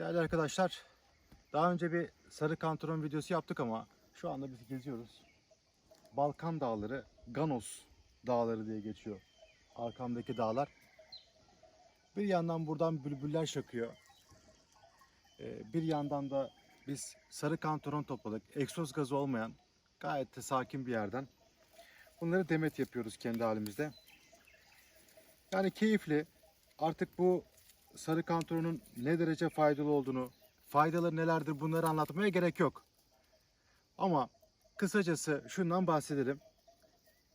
Değerli arkadaşlar, daha önce bir sarı kantaron videosu yaptık ama şu anda biz geziyoruz. Balkan Dağları, Ganos Dağları diye geçiyor. Arkamdaki dağlar. Bir yandan buradan bülbüller şakıyor. Ee, Bir yandan da biz sarı kantaron topladık. Egzoz gazı olmayan gayet de sakin bir yerden. Bunları demet yapıyoruz kendi halimizde. Yani keyifli. Artık bu sarı kantaronun ne derece faydalı olduğunu, faydaları nelerdir bunları anlatmaya gerek yok. Ama kısacası şundan bahsedelim.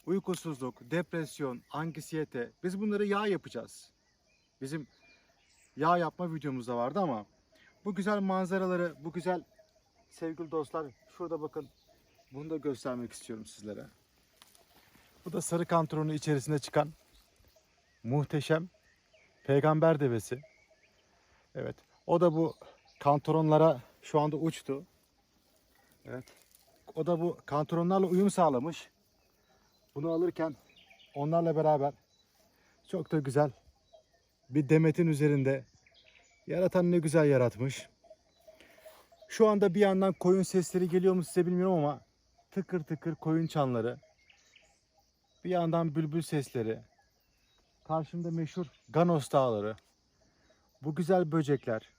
Uykusuzluk, depresyon, anksiyete biz bunları yağ yapacağız. Bizim yağ yapma videomuz da vardı ama bu güzel manzaraları, bu güzel sevgili dostlar şurada bakın bunu da göstermek istiyorum sizlere. Bu da sarı kantaronun içerisinde çıkan muhteşem peygamber devesi. Evet. O da bu kantaronlara şu anda uçtu. Evet. O da bu kantaronlarla uyum sağlamış. Bunu alırken onlarla beraber çok da güzel bir demetin üzerinde yaratan ne güzel yaratmış. Şu anda bir yandan koyun sesleri geliyor mu size bilmiyorum ama tıkır tıkır koyun çanları. Bir yandan bülbül sesleri. Karşımda meşhur Ganos Dağları. Bu güzel böcekler.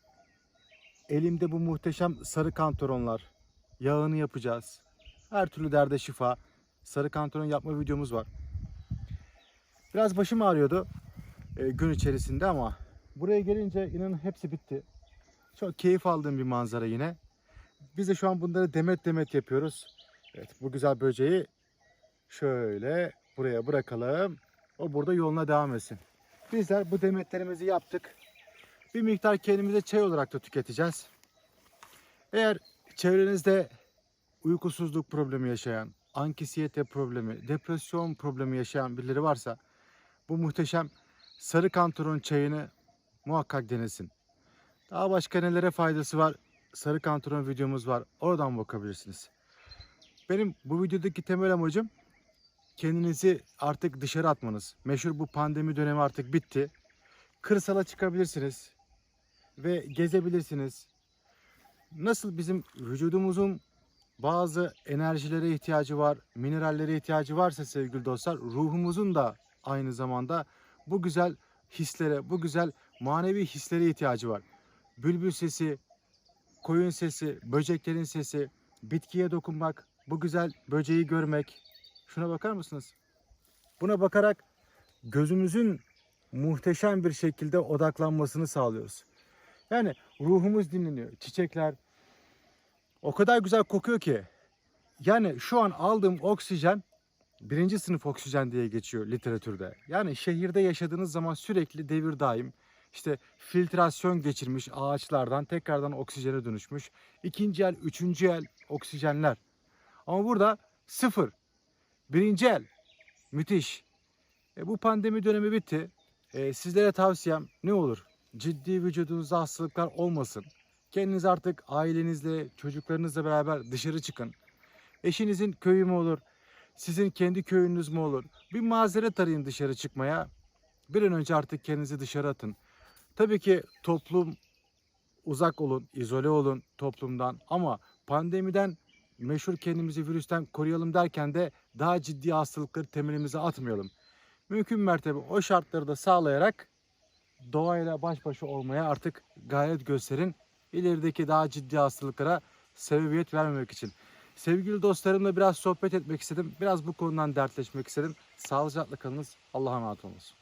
Elimde bu muhteşem sarı kantaronlar. Yağını yapacağız. Her türlü derde şifa. Sarı kantaron yapma videomuz var. Biraz başım ağrıyordu e, gün içerisinde ama buraya gelince inanın hepsi bitti. Çok keyif aldığım bir manzara yine. Biz de şu an bunları demet demet yapıyoruz. Evet bu güzel böceği şöyle buraya bırakalım. O burada yoluna devam etsin. Bizler bu demetlerimizi yaptık. Bir miktar kendimize çay olarak da tüketeceğiz. Eğer çevrenizde uykusuzluk problemi yaşayan, anksiyete problemi, depresyon problemi yaşayan birileri varsa bu muhteşem sarı kantaron çayını muhakkak denesin. Daha başka nelere faydası var? Sarı kantaron videomuz var. Oradan bakabilirsiniz. Benim bu videodaki temel amacım kendinizi artık dışarı atmanız. Meşhur bu pandemi dönemi artık bitti. Kırsala çıkabilirsiniz ve gezebilirsiniz. Nasıl bizim vücudumuzun bazı enerjilere ihtiyacı var, minerallere ihtiyacı varsa sevgili dostlar, ruhumuzun da aynı zamanda bu güzel hislere, bu güzel manevi hislere ihtiyacı var. Bülbül sesi, koyun sesi, böceklerin sesi, bitkiye dokunmak, bu güzel böceği görmek. Şuna bakar mısınız? Buna bakarak gözümüzün muhteşem bir şekilde odaklanmasını sağlıyoruz. Yani ruhumuz dinleniyor. Çiçekler o kadar güzel kokuyor ki. Yani şu an aldığım oksijen birinci sınıf oksijen diye geçiyor literatürde. Yani şehirde yaşadığınız zaman sürekli devir daim işte filtrasyon geçirmiş ağaçlardan tekrardan oksijene dönüşmüş. ikinci el, üçüncü el oksijenler. Ama burada sıfır. Birinci el. Müthiş. E, bu pandemi dönemi bitti. E, sizlere tavsiyem ne olur? Ciddi vücudunuzda hastalıklar olmasın. Kendiniz artık ailenizle, çocuklarınızla beraber dışarı çıkın. Eşinizin köyü mü olur? Sizin kendi köyünüz mü olur? Bir mazeret arayın dışarı çıkmaya. Bir an önce artık kendinizi dışarı atın. Tabii ki toplum uzak olun, izole olun toplumdan ama pandemiden meşhur kendimizi virüsten koruyalım derken de daha ciddi hastalıkları temelimize atmayalım. Mümkün mertebe o şartları da sağlayarak doğayla baş başa olmaya artık gayret gösterin. İlerideki daha ciddi hastalıklara sebebiyet vermemek için. Sevgili dostlarımla biraz sohbet etmek istedim. Biraz bu konudan dertleşmek istedim. Sağlıcakla kalınız. Allah'a emanet olunuz.